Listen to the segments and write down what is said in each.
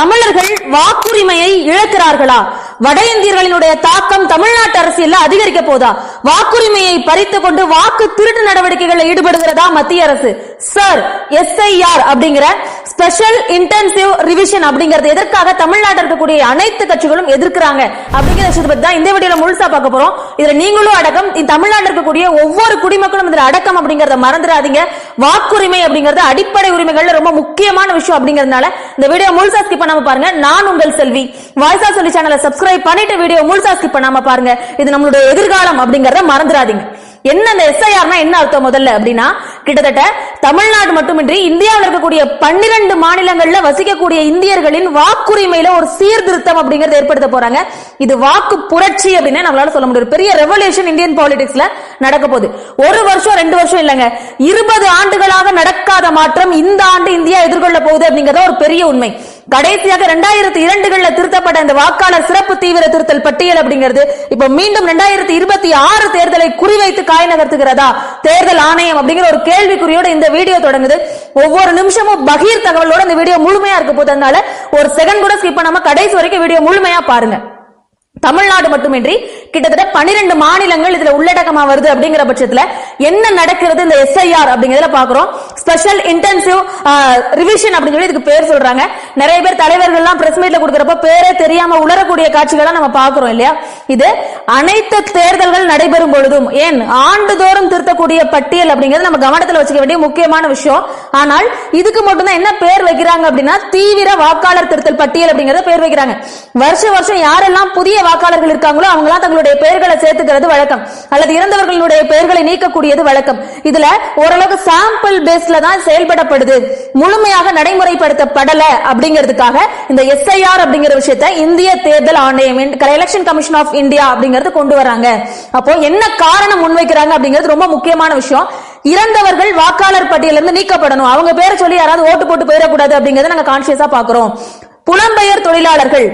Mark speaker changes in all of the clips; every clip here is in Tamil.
Speaker 1: தமிழர்கள் வாக்குரிமையை இழக்கிறார்களா? வட இந்தியர்களினுடைய தாக்கம் தமிழ்நாட்டு அரசியல் அதிகரிக்க போதா? வாக்குரிமையை பறித்து கொண்டு வாக்கு திருட்டு நடவடிக்கைகளில் ஈடுபடுகிறதா மத்திய அரசு? சார் எஸ்ஐஆர் அப்படிங்கிற ஸ்பெஷல் இன்டென்சிவ் ரிவிஷன் அப்படிங்கறது எதற்காக தமிழ்நாட்டில் இருக்கக்கூடிய அனைத்து கட்சிகளும் எதிர்க்கிறாங்க அப்படிங்கிற விஷயத்தை பத்தி தான் இந்த வீடியோல முழுசா பார்க்க போறோம். இதுல நீங்களும் அடக்கம் தமிழ்நாட்டில் இருக்கக்கூடிய ஒவ்வொரு குடிமக்களும் இதுல அடக்கம் அப்படிங்கறத மறந்துடாதீங்க. வாக்குரிமை அப்படிங்கறது அடிப்படை உரிமைகள்ல ரொம்ப முக்கியமான விஷயம் அப்படிங்கறதுனால இந்த வீடியோ முழுசா ஸ்கிப் பண்ணாம பாருங்க. நான் உங்கள் செல்வி. வாய்ஸா சொல்லி சேனலை சப்ஸ்கிரைப் பண்ணிட்டு வீடியோ முழுசா ஸ்கிப் பண்ணாம பாருங்க. இது நம்மளுடைய எதிர்காலம் அப்படிங்கறத மறந்துடாதீங்க. என்ன அந்த எஸ்ஐஆர்னா என்ன அர்த்தம் முதல்ல அப்படின்னா கிட்டத்தட்ட தமிழ்நாடு மட்டுமின்றி இந்தியாவில் இருக்கக்கூடிய பன்னிரண்டு மாநிலங்கள்ல வசிக்கக்கூடிய இந்தியர்களின் வாக்குரிமையில ஒரு சீர்திருத்தம் அப்படிங்கறது ஏற்படுத்த போறாங்க. இது வாக்கு புரட்சி அப்படின்னு நம்மளால சொல்ல முடியும். பெரிய ரெவல்யூஷன் இந்தியன் பாலிடிக்ஸ்ல நடக்க போகுது. ஒரு வருஷம் ரெண்டு வருஷம் இல்லைங்க. இருபது ஆண்டுகளாக நடக்காத மாற்றம் இந்த ஆண்டு இந்தியா எதிர்கொள்ள போகுது அப்படிங்கறத ஒரு பெரிய உண்மை. கடைசியாக ரெண்டாயிரத்தி இரண்டுகள்ல திருத்தப்பட்ட இந்த வாக்காளர் சிறப்பு தீவிர திருத்தல் பட்டியல் அப்படிங்கிறது இப்ப மீண்டும் ரெண்டாயிரத்தி இருபத்தி ஆறு தேர்தலை குறிவைத்து காய் நகர்த்துகிறதா? தேர்தல் ஆணையம் அப்படிங்கிற ஒரு கேள்விக்குறியோட இந்த வீடியோ தொடங்குது. ஒவ்வொரு நிமிஷமும் பகீர் தகவலோட இந்த வீடியோ முழுமையா இருக்க போதனால ஒரு செகண்ட் கூட ஸ்கிப் பண்ணாம கடைசி வரைக்கும் வீடியோ முழுமையா பாருங்க. தமிழ்நாடு மட்டுமின்றி கிட்டத்தட்ட பனிரெண்டு மாநிலங்கள் இதுல உள்ளடக்கமா வருது அப்படிங்கிற பட்சத்துல என்ன நடக்கிறது இந்த எஸ்ஐஆர் அப்படிங்கிறத பாக்குறோம். ஸ்பெஷல் இன்டென்சிவ் ரிவிஷன் அப்படின்னு சொல்லி இதுக்கு பேர் சொல்றாங்க. நிறைய பேர் தலைவர்கள் எல்லாம் பிரஸ் மீட்ல கொடுக்கறப்ப பேரே தெரியாம உளரக்கூடிய காட்சிகளை நம்ம பாக்குறோம் இல்லையா? இது அனைத்து தேர்தல்கள் நடைபெறும் பொழுதும் ஏன் ஆண்டுதோறும் திருத்தக்கூடிய பட்டியல் அப்படிங்கிறது நம்ம கவனத்தில் வச்சுக்க வேண்டிய முக்கியமான விஷயம். ஆனால் இதுக்கு மட்டும்தான் என்ன பேர் வைக்கிறாங்க அப்படின்னா தீவிர வாக்காளர் திருத்தல் பட்டியல் அப்படிங்கறத பேர் வைக்கிறாங்க. வருஷம் வருஷம் யாரெல்லாம் புதிய வாக்காளர்கள் இருக்காங்களோ அவங்களாம் தங்களுடைய பெயர்களை சேர்த்துக்கிறது வழக்கம். அல்லது இறந்தவர்களுடைய பெயர்களை நீக்கக்கூடியது வழக்கம். இதுல ஓரளவுக்கு சாம்பிள் பேஸ்ல தான் செயல்படப்படுது. முழுமையாக நடைமுறைப்படுத்தப்படல அப்படிங்கிறதுக்காக இந்த எஸ்ஐஆர் அப்படிங்கிற விஷயத்த இந்திய தேர்தல் ஆணையம் எலெக்ஷன் கமிஷன் ஆஃப் இந்தியா அப்படிங்கறது கொண்டு வராங்க. அப்போ என்ன காரணம் முன்வைக்கிறாங்க அப்படிங்கிறது ரொம்ப முக்கியமான விஷயம். இறந்தவர்கள் வாக்காளர் பட்டியலிருந்து நீக்கப்படணும். அவங்க பேரை சொல்லி யாராவது ஓட்டு போட்டு போயிடக்கூடாது அப்படிங்கறத நாங்க கான்சியஸா பாக்குறோம் புலம்பெயர் தொழிலாளர்கள்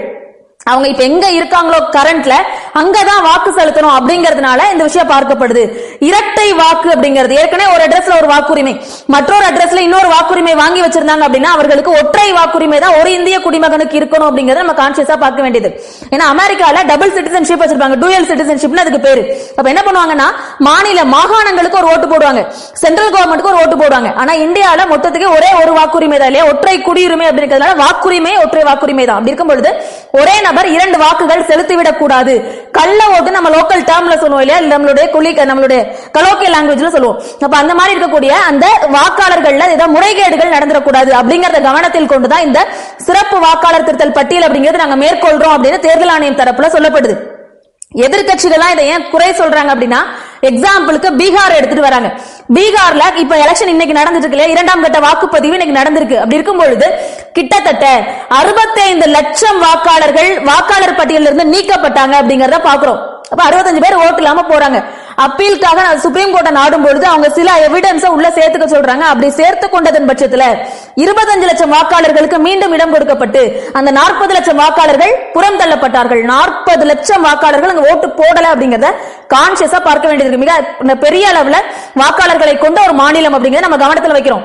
Speaker 1: அவங்க இப்ப எங்க இருக்காங்களோ கரண்ட்ல அங்கதான் வாக்கு செலுத்தணும் அப்படிங்கறதுனால இந்த விஷயம் பார்க்கப்படுது. இரட்டை வாக்கு அப்படிங்கிறது. ஏற்கனவே ஒரு அட்ரஸ்ல ஒரு வாக்குரிமை. மற்றொரு அட்ரஸ்ல இன்னொரு வாக்குரிமை வாங்கி வச்சிருந்தாங்க அப்படின்னா அவர்களுக்கு ஒற்றை வாக்குரிமை தான் ஒரு இந்திய குடிமகனுக்கு இருக்கணும் அப்படிங்கறத நம்ம கான்சியஸா பார்க்க வேண்டியது. ஏன்னா அமெரிக்கால டபுள் சிட்டிசன்ஷிப் வச்சிருப்பாங்க. டூயல் சிட்டிசன்ஷிப்னு அதுக்கு பேரு. அப்ப என்ன பண்ணுவாங்கன்னா மாநில மாகாணங்களுக்கு ஒரு ஓட்டு போடுவாங்க. சென்ட்ரல் கவர்மெண்ட்டுக்கு ஒரு ஓட்டு போடுவாங்க. ஆனா இந்தியால மொத்தத்துக்கு ஒரே ஒரு வாக்குரிமை தான் இல்லையா? ஒற்றை குடியுரிமை அப்படிங்கிறதுனால வாக்குரிமை ஒற்றை வாக்குரிமை தான். அப்படி இருக்கும் பொழுது ஒரே நபர் இரண்டு வாக்குகள் செலுத்திவிடக் கூடாது. கள்ள ஓட்டு நம்ம லோக்கல் டேர்ம்ல சொல்லுவோம் இல்லையா? நம்மளுடைய குலி நம்மளுடைய கலோக்கிய லாங்குவேஜ்ல சொல்லுவோம். அப்ப அந்த மாதிரி இருக்கக்கூடிய அந்த வாக்காளர்கள்ல ஏதாவது முறைகேடுகள் நடந்துடக்கூடாது அப்படிங்கறத கவனத்தில் கொண்டுதான் இந்த சிறப்பு வாக்காளர் திருத்தல் பட்டியல் அப்படிங்கிறது நாங்க மேற்கொள்றோம் அப்படின்னு தேர்தல் ஆணையம் தரப்புல சொல்லப்படுது. எதிர்கட்சிகள்லாம் இதை ஏன் குறை சொல்றாங்க அப்படின்னா எக்ஸாம்பிளுக்கு பீகார் எடுத்துட்டு வராங்க. பீகார்ல இப்ப எலெக்ஷன் இன்னைக்கு நடந்துட்டு இருக்கு இல்லையா? இரண்டாம் கட்ட வாக்குப்பதிவு இன்னைக்கு நடந்திருக்கு. அப்படி இருக்கும் பொழுது கிட்டத்தட்ட அறுபத்தைந்து லட்சம் வாக்காளர்கள் வாக்காளர் பட்டியலில் இருந்து நீக்கப்பட்டாங்க அப்படிங்கறத பாக்குறோம் அப்ப அறுபத்தஞ்சு பேர் ஓட்டு இல்லாம போறாங்க. அப்பீலுக்காக சுப்ரீம் கோர்ட்டை நாடும் பொழுது அவங்க சில எவிடன்ஸ் உள்ள சேர்த்துக்க சொல்றாங்க. அப்படி சேர்த்து கொண்டதன் பட்சத்துல இருபத்தஞ்சு லட்சம் வாக்காளர்களுக்கு மீண்டும் இடம் கொடுக்கப்பட்டு அந்த நாற்பது லட்சம் வாக்காளர்கள் புறம் தள்ளப்பட்டார்கள். நாற்பது லட்சம் வாக்காளர்கள் அங்க ஓட்டு போடல அப்படிங்கறத கான்சியஸா பார்க்க வேண்டியது மிக பெரிய அளவுல வாக்காளர்களை கொண்ட ஒரு மாநிலம் அப்படிங்கறத நம்ம கவனத்துல வைக்கிறோம்.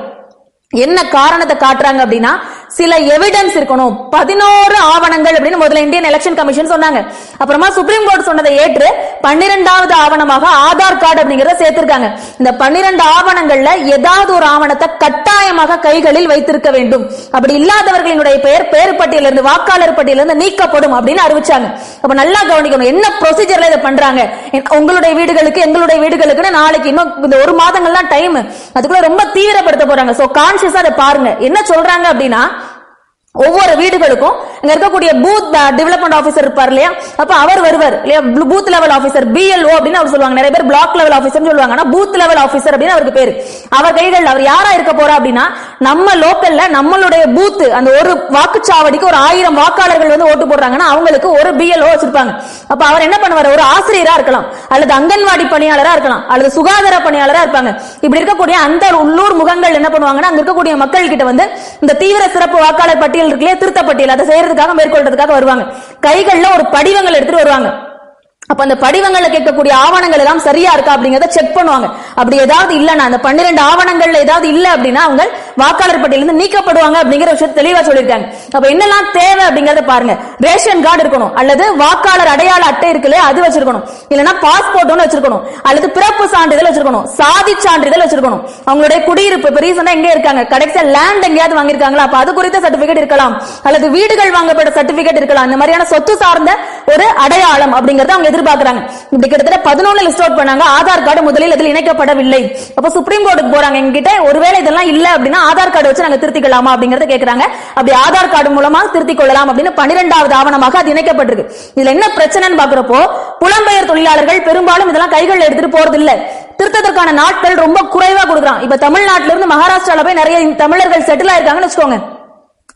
Speaker 1: என்ன காரணத்தை காட்டுறாங்க அப்படின்னா சில எவிடன்ஸ் இருக்கணும். பதினோரு ஆவணங்கள் அப்படின்னு முதல்ல இந்தியன் எலெக்ஷன் கமிஷன் சொன்னாங்க. அப்புறமா சுப்ரீம் கோர்ட் சொன்னதை ஏற்று பன்னிரெண்டாவது ஆவணமாக ஆதார் கார்டு அப்படிங்கறத சேர்த்திருக்காங்க. இந்த பன்னிரெண்டு ஆவணங்கள்ல ஏதாவது ஒரு ஆவணத்தை கட்டாயமாக கைகளில் வைத்திருக்க வேண்டும். அப்படி இல்லாதவர்களினுடைய பெயர் பேர் பட்டியலிருந்து வாக்காளர் பட்டியலிருந்து நீக்கப்படும் அப்படின்னு அறிவிச்சாங்க. அப்ப நல்லா கவனிக்கணும். என்ன ப்ரொசீஜர்ல இதை பண்றாங்க? உங்களுடைய வீடுகளுக்கு எங்களுடைய வீடுகளுக்குன்னு நாளைக்கு இன்னும் இந்த ஒரு மாதங்கள்லாம் டைம் அதுக்குள்ள ரொம்ப தீவிரப்படுத்த போறாங்க. சோ கான்சியஸா அதை பாருங்க. என்ன சொல்றாங்க அப்படின்னா ஒவ்வொரு வீடுகளுக்கும் அங்க இருக்கக்கூடிய பூத் டெவலப்மெண்ட் ஆபீசர் இருப்பார் இல்லையா? அப்ப அவர் வருவார் இல்லையா? பூத் லெவல் ஆபீசர் பிஎல்ஓ அப்படின்னு அவர் சொல்லுவாங்க. நிறைய பேர் பிளாக் லெவல் ஆபீசர் சொல்லுவாங்க. ஆனா பூத் லெவல் ஆபீசர் அப்படின்னு அவருக்கு பேரு. அவர் கைகள் அவர் யாரா இருக்க போறா அப்படின்னா நம்ம லோக்கல்ல நம்மளுடைய பூத் அந்த ஒரு வாக்குச்சாவடிக்கு ஒரு ஆயிரம் வாக்காளர்கள் வந்து ஓட்டு போடுறாங்கன்னா அவங்களுக்கு ஒரு பிஎல்ஓ வச்சிருப்பாங்க. அப்ப அவர் என்ன பண்ணுவார்? ஒரு ஆசிரியரா இருக்கலாம் அல்லது அங்கன்வாடி பணியாளரா இருக்கலாம் அல்லது சுகாதார பணியாளரா இருப்பாங்க. இப்படி இருக்கக்கூடிய அந்த உள்ளூர் முகங்கள் என்ன பண்ணுவாங்கன்னா அங்க இருக்கக்கூடிய மக்கள் கிட்ட வந்து இந்த தீவிர சிறப்பு வாக்காளர் பட்டியல் இருக்குல்லையே திருத்த பட்டியல் அதை செய்யறதுக்காக மேற்கொள்றதுக்காக வருவாங்க. கைகள்ல ஒரு படிவங்கள் எடுத்துட்டு வருவாங்க. அப்ப அந்த படிவங்கள்ல கேட்கக்கூடிய ஆவணங்கள் எல்லாம் சரியா இருக்கா அப்படிங்கறத செக் பண்ணுவாங்க. அப்படி ஏதாவது இல்லைன்னா அந்த பன்னிரெண்டு ஆவணங்கள்ல ஏதாவது இல்ல அப்படின்னா அவங்க வாக்காளர் பட்டியலிருந்து நீக்கப்படுவாங்க அப்படிங்கிற விஷயத்தை தெளிவா சொல்லியிருக்காங்க. அப்ப என்னெல்லாம் தேவை அப்படிங்கறத பாருங்க. ரேஷன் கார்டு இருக்கணும் அல்லது வாக்காளர் அடையாள அட்டை இருக்குல்ல அது வச்சிருக்கணும். இல்லனா பாஸ்போர்ட் ஒன்று வச்சிருக்கணும் அல்லது பிறப்பு சான்றிதழ் வச்சிருக்கணும் சாதி சான்றிதழ் வச்சிருக்கணும். அவங்களுடைய குடியிருப்பு இப்ப ரீசெண்டா எங்க இருக்காங்க? கடைசியா லேண்ட் எங்கேயாவது வாங்கியிருக்காங்களா? அப்ப அது குறித்த சர்டிபிகேட் இருக்கலாம். அல்லது வீடுகள் வாங்கப்பட்ட சர்டிபிகேட் இருக்கலாம். இந்த மாதிரியான சொத்து சார்ந்த ஒரு அடையாளம் அப்படிங்கறத அவங்க எதிர்பார்க்கறாங்க. இப்படி கிட்டத்தட்ட பதினொன்னு லிஸ்ட் அவுட் பண்ணாங்க. ஆதார் கார்டு முதலில் இதில் வழங்கப்படவில்லை அப்ப சுப்ரீம் கோர்ட்டுக்கு போறாங்க. எங்கிட்ட ஒருவேளை இதெல்லாம் இல்ல அப்படின்னா ஆதார் கார்டு வச்சு நாங்க திருத்திக்கலாமா அப்படிங்கறத கேக்குறாங்க. அப்படி ஆதார் கார்டு மூலமா திருத்திக் கொள்ளலாம் அப்படின்னு பன்னிரெண்டாவது ஆவணமாக அது இணைக்கப்பட்டிருக்கு. இதுல என்ன பிரச்சனைன்னு பாக்குறப்போ புலம்பெயர் தொழிலாளர்கள் பெரும்பாலும் இதெல்லாம் கைகளில் எடுத்துட்டு போறது இல்ல திருத்ததற்கான நாட்கள் ரொம்ப குறைவா கொடுக்குறான். இப்ப தமிழ்நாட்டில இருந்து மகாராஷ்டிரால போய் நிறைய தமிழர்கள் செட்டில் ஆயிருக்காங்கன்னு வச்சுக்கோங்க.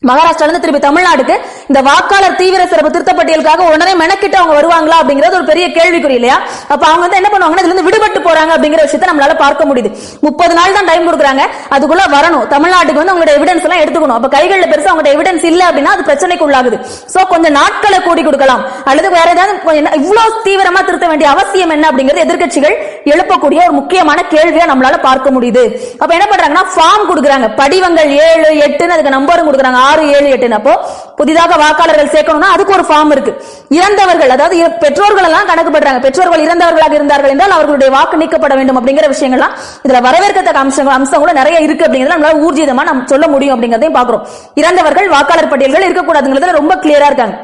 Speaker 1: மகாராஷ்டிரால திருப்பி தமிழ்நாடுக்கு இந்த வாக்காளர் தீவிர சிறப்பு திருத்தப்பட்டியலுக்காக உடனே மெனக்கிட்டு அவங்க வருவாங்களா அப்படிங்கிறது ஒரு பெரிய கேள்விக்குறி இல்லையா? அப்ப அவங்க வந்து என்ன பண்ணுவாங்கன்னா இதுல இருந்து விடுபட்டு போறாங்க அப்படிங்கிற விஷயத்தை நம்மளால பார்க்க முடியுது. முப்பது நாள் தான் டைம் கொடுக்குறாங்க. அதுக்குள்ள வரணும். தமிழ்நாட்டுக்கு வந்து அவங்களோட எவிடன்ஸ் எல்லாம் எடுத்துக்கணும். அப்ப கைகளில் பெருசா அவங்களோட எவிடன்ஸ் இல்ல அப்படின்னா அது பிரச்சனைக்கு உள்ளாகுது. சோ கொஞ்சம் நாட்களை கூடி கொடுக்கலாம். அல்லது வேற ஏதாவது இவ்வளவு தீவிரமா திருத்த வேண்டிய அவசியம் என்ன அப்படிங்கிறது எதிர்கட்சிகள் எழுப்பக்கூடிய ஒரு முக்கியமான கேள்வியா நம்மளால பார்க்க முடியுது. அப்ப என்ன பண்றாங்கன்னா ஃபார்ம் கொடுக்குறாங்க. படிவங்கள் ஏழு எட்டுன்னு அதுக்கு நம்பரும் கொடுக்குறாங்க. ஆறு ஏழு எட்டுன்னு அப்போ புதிதாக வாக்காளர்கள் சேர்க்கணும்னா அதுக்கு ஒரு ஃபார்ம் இருக்கு. இறந்தவர்கள் அதாவது பெற்றோர்கள் எல்லாம் கணக்கு பண்றாங்க பெற்றோர்கள் இறந்தவர்களாக இருந்தார்கள் என்றால் அவர்களுடைய வாக்கு நீக்கப்பட வேண்டும் அப்படிங்கிற விஷயங்கள்லாம் இதுல வரவேற்கத்தக்க அம்சங்கள் அம்சங்களும் நிறைய இருக்கு அப்படிங்கறத நம்மளால ஊர்ஜிதமா நம்ம சொல்ல முடியும் அப்படிங்கிறதையும் பாக்குறோம் இறந்தவர்கள் வாக்காளர் பட்டியல்கள் இருக்கக்கூடாதுங்கிறதுல ரொம்ப கிளியரா இருக்காங்க.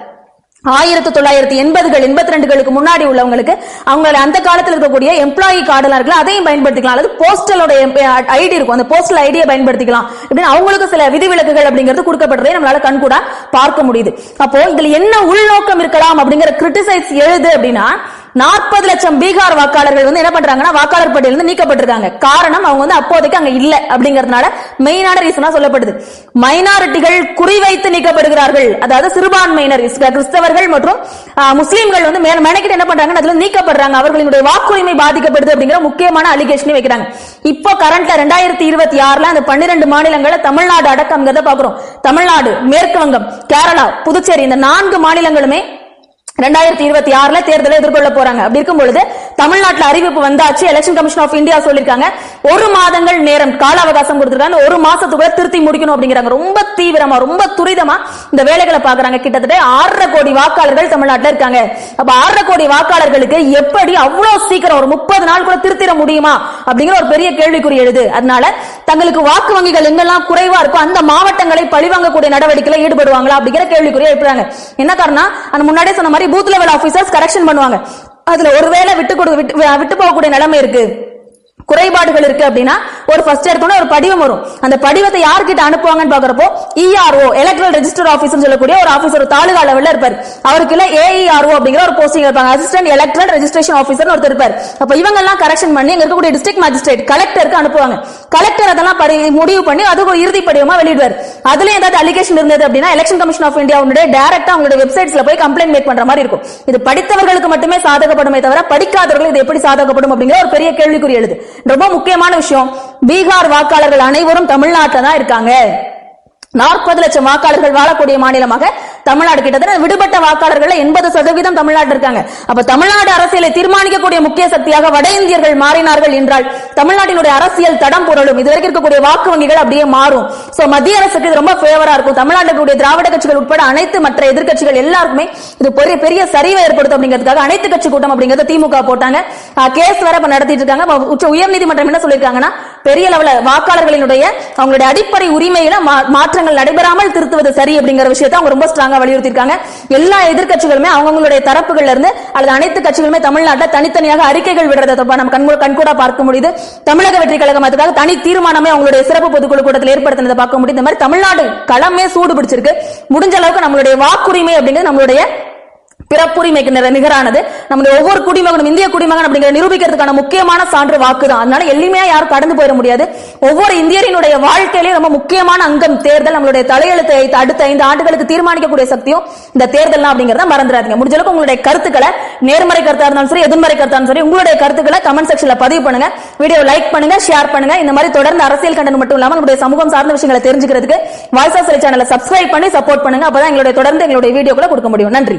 Speaker 1: ஆயிரத்தி தொள்ளாயிரத்தி எண்பதுகள் எண்பத்தி ரெண்டுகளுக்கு முன்னாடி உள்ளவங்களுக்கு அவங்க அந்த காலத்தில் இருக்கக்கூடிய எம்ப்ளாயி கார்டெல்லாம் இருக்குல்ல அதையும் பயன்படுத்திக்கலாம். அல்லது போஸ்டலோட ஐடி இருக்கும். அந்த போஸ்டல் ஐடியை பயன்படுத்திக்கலாம். அப்படின்னு அவங்களுக்கு சில விதிவிலக்குகள் அப்படிங்கிறது கொடுக்கப்பட்டதை நம்மளால கண்கூடா பார்க்க முடியுது. அப்போ இதுல என்ன உள்நோக்கம் இருக்கலாம் அப்படிங்கிற கிரிட்டிசைஸ் எழுது அப்படின்னா நாற்பது லட்சம் பீகார் வாக்காளர்கள் வந்து என்ன பண்றாங்கன்னா வாக்காளர் பட்டியல் இருந்து நீக்கப்பட்டிருக்காங்க. காரணம் அவங்க வந்து அப்போதைக்கு அங்க இல்ல அப்படிங்கறதுனால மெயினான ரீசனா சொல்லப்படுது. மைனாரிட்டிகள் குறிவைத்து நீக்கப்படுகிறார்கள். அதாவது சிறுபான்மையினர் கிறிஸ்தவர்கள் மற்றும் முஸ்லீம்கள் வந்து மே- மெனக்கிட்டு என்ன பண்றாங்க அதுல நீக்கப்படுறாங்க. அவர்களுடைய வாக்குரிமை பாதிக்கப்படுது அப்படிங்கிற முக்கியமான அலிகேஷன் வைக்கிறாங்க. இப்போ கரண்ட்ல ரெண்டாயிரத்தி இருபத்தி ஆறுல அந்த பன்னிரெண்டு மாநிலங்களை தமிழ்நாடு அடக்கம்ங்கிறத பாக்குறோம் தமிழ்நாடு மேற்கு வங்கம் கேரளா புதுச்சேரி இந்த நான்கு மாநிலங்களுமே ரெண்டாயிரத்தி இருபத்தி ஆறுல தேர்தலை எதிர்கொள்ள போறாங்க. அப்படி இருக்கும் பொழுது தமிழ்நாட்டில் அறிவிப்பு வந்தாச்சு. எலெக்ஷன் கமிஷன் ஆஃப் இந்தியா சொல்லிருக்காங்க. ஒரு மாதங்கள் நேரம் கால அவகாசம் கொடுத்துருக்காங்க. ஒரு மாசத்துக்குள்ள திருத்தி முடிக்கணும் அப்படிங்கிறாங்க. ரொம்ப தீவிரமா ரொம்ப துரிதமா இந்த வேலைகளை பாக்குறாங்க கிட்டத்தட்ட ஆறரை கோடி வாக்காளர்கள் தமிழ்நாட்டில் இருக்காங்க. அப்ப ஆறரை கோடி வாக்காளர்களுக்கு எப்படி அவ்வளவு சீக்கிரம் ஒரு முப்பது நாள் கூட திருத்திட முடியுமா அப்படிங்கிற ஒரு பெரிய கேள்விக்குறி எழுது. அதனால தங்களுக்கு வாக்கு வங்கிகள் எங்கெல்லாம் குறைவா இருக்கோ அந்த மாவட்டங்களை பழிவாங்கக்கூடிய நடவடிக்கையில ஈடுபடுவாங்களா அப்படிங்கிற கேள்விக்குரிய எழுப்புறாங்க. என்ன காரணம் அந்த முன்னாடியே சொன்ன மாதிரி பூத் லெவல் ஆபீசர்ஸ் கரெக்ஷன் பண்ணுவாங்க. அதுல ஒருவேளை விட்டு கொடு விட்டு விட்டு போகக்கூடிய நிலைமை இருக்கு. குறைபாடுகள் இருக்கு அப்படின்னா ஒரு ஃபர்ஸ்ட் எடுத்தோட ஒரு படிவம் வரும். அந்த படிவத்தை யார்கிட்ட அனுப்புவாங்கன்னு பாக்குறப்போ இஆர்ஓ எலக்ட்ரல் ரெஜிஸ்டர் ஆபீசர் சொல்லக்கூடிய ஒரு ஆபீசர் ஒரு தாலுகா லெவல்ல இருப்பார். அவருக்கு இல்ல ஏஇஆர்ஓ அப்படிங்கிற ஒரு போஸ்டிங் இருப்பாங்க. அசிஸ்டன்ட் எலக்ட்ரல் ரெஜிஸ்ட்ரேஷன் ஆபீசர் ஒருத்தர் இருப்பார். அப்ப இவங்க எல்லாம் கரெக்ஷன் பண்ணி இங்க இருக்கக்கூடிய டிஸ்ட்ரிக்ட் மேஜிஸ்ட்ரேட் கலெக்டருக்கு அனுப்புவாங்க. கலெக்டர் அதெல்லாம் முடிவு பண்ணி அது ஒரு இறுதி படிவமா வெளியிடுவார். அதுல ஏதாவது அலிகேஷன் இருந்தது அப்படின்னா எலெக்ஷன் கமிஷன் ஆஃப் இந்தியாவுடைய டேரக்டா அவங்களுடைய வெப்சைட்ஸ்ல போய் கம்ப்ளைண்ட் மேக் பண்ற மாதிரி இருக்கும். இது படித்தவர்களுக்கு மட்டுமே சாதகப்படுமே தவிர படிக்காதவர்கள் இது எப்படி சாதகப்படும் அப்படிங்கிற ஒரு பெரிய கேள்விக்குறி எழுது. ரொம்ப முக்கியமான விஷயம். பீகார் வாக்காளர்கள் அனைவரும் தமிழ்நாட்டில் தான் இருக்காங்க. நாற்பது லட்சம் வாக்காளர்கள் வாழக்கூடிய மாநிலமாக தமிழ்நாடு கிட்டத்தட்ட விடுபட்ட வாக்காளர்கள் எண்பது சதவீதம் தமிழ்நாட்டில் இருக்காங்க. அப்ப தமிழ்நாடு அரசியலை தீர்மானிக்கக்கூடிய முக்கிய சக்தியாக வட இந்தியர்கள் மாறினார்கள் என்றால் தமிழ்நாட்டினுடைய அரசியல் தடம் புரளும். இதுவரைக்கும் இருக்கக்கூடிய வாக்கு வங்கிகள் அப்படியே மாறும். சோ மத்திய அரசுக்கு இது ரொம்ப ஃபேவரா இருக்கும். தமிழ்நாட்டுடைய திராவிட கட்சிகள் உட்பட அனைத்து மற்ற எதிர்க்கட்சிகள் எல்லாருக்குமே இது பெரிய பெரிய சரிவை ஏற்படுத்தும் அப்படிங்கிறதுக்காக அனைத்து கட்சி கூட்டம் அப்படிங்கறத திமுக போட்டாங்க. கேஸ் வேற இப்ப நடத்திட்டு இருக்காங்க. உச்ச உயர்நீதிமன்றம் என்ன சொல்லிருக்காங்கன்னா பெரிய லெவல வாக்காளர்களினுடைய அவங்களுடைய அடிப்படை உரிமையில மா- மாற்றங்கள் நடைபெறாமல் திருத்துவது சரி அப்படிங்கிற விஷயத்தை அவங்க ரொம்ப ஸ்ட்ராங்கா வலியுறுத்திருக்காங்க எல்லா எதிர்க்கட்சிகளுமே அவங்களுடைய தரப்புகள்ல இருந்து அல்லது அனைத்து கட்சிகளுமே தமிழ்நாட்டில் தனித்தனியாக அறிக்கைகள் விடுறதை தப்பா நம்ம கண்கூட கண்கூடா பார்க்க முடியுது. தமிழக வெற்றி கழகம் அதுக்காக தனி தீர்மானமே அவங்களுடைய சிறப்பு பொதுக்குழு கூட்டத்தில் ஏற்படுத்தினதை பார்க்க முடியுது. இந்த மாதிரி தமிழ்நாடு களமே சூடு பிடிச்சிருக்கு. முடிஞ்ச அளவுக்கு நம்மளுடைய வாக்குரிமை அப்படிங்கிறது நம்மளுடைய பிறப்புரிமைக்கு நிற- நிகரானது. நம்முடைய ஒவ்வொரு குடிமகனும் இந்திய குடிமகன் அப்படிங்கிற நிரூபிக்கிறதுக்கான முக்கியமான சான்று வாக்கு தான் அதனால எளிமையா யாரும் கடந்து போயிட முடியாது. ஒவ்வொரு இந்தியரினுடைய வாழ்க்கையிலேயும் ரொம்ப முக்கியமான அங்கம் தேர்தல் நம்மளுடைய தலையெழுத்தை அடுத்த ஐந்து ஆண்டுகளுக்கு தீர்மானிக்கக்கூடிய சக்தியும் இந்த தேர்தல் அப்படிங்கறத மறந்துடாதீங்க. முடிஞ்ச அளவுக்கு உங்களுடைய கருத்துக்களை நேர்மறை கருத்தா இருந்தாலும் சரி எதிர்மறை கருத்தா இருந்தாலும் சரி உங்களுடைய கருத்துக்களை கமெண்ட் செக்ஷன்ல பதிவு பண்ணுங்க. வீடியோ லைக் பண்ணுங்க ஷேர் பண்ணுங்க. இந்த மாதிரி தொடர்ந்து அரசியல் கண்டனம் மட்டும் இல்லாம நம்மளுடைய சமூகம் சார்ந்த விஷயங்களை தெரிஞ்சுக்கிறதுக்கு வாய்ஸ் ஆஃப் சேனலை சப்ஸ்கிரைப் பண்ணி சப்போர்ட் பண்ணுங்க. அப்பதான் எங்களுடைய தொடர்ந்து எங்களுடைய வீடியோக்களை கொடுக்க முடியும். நன்றி.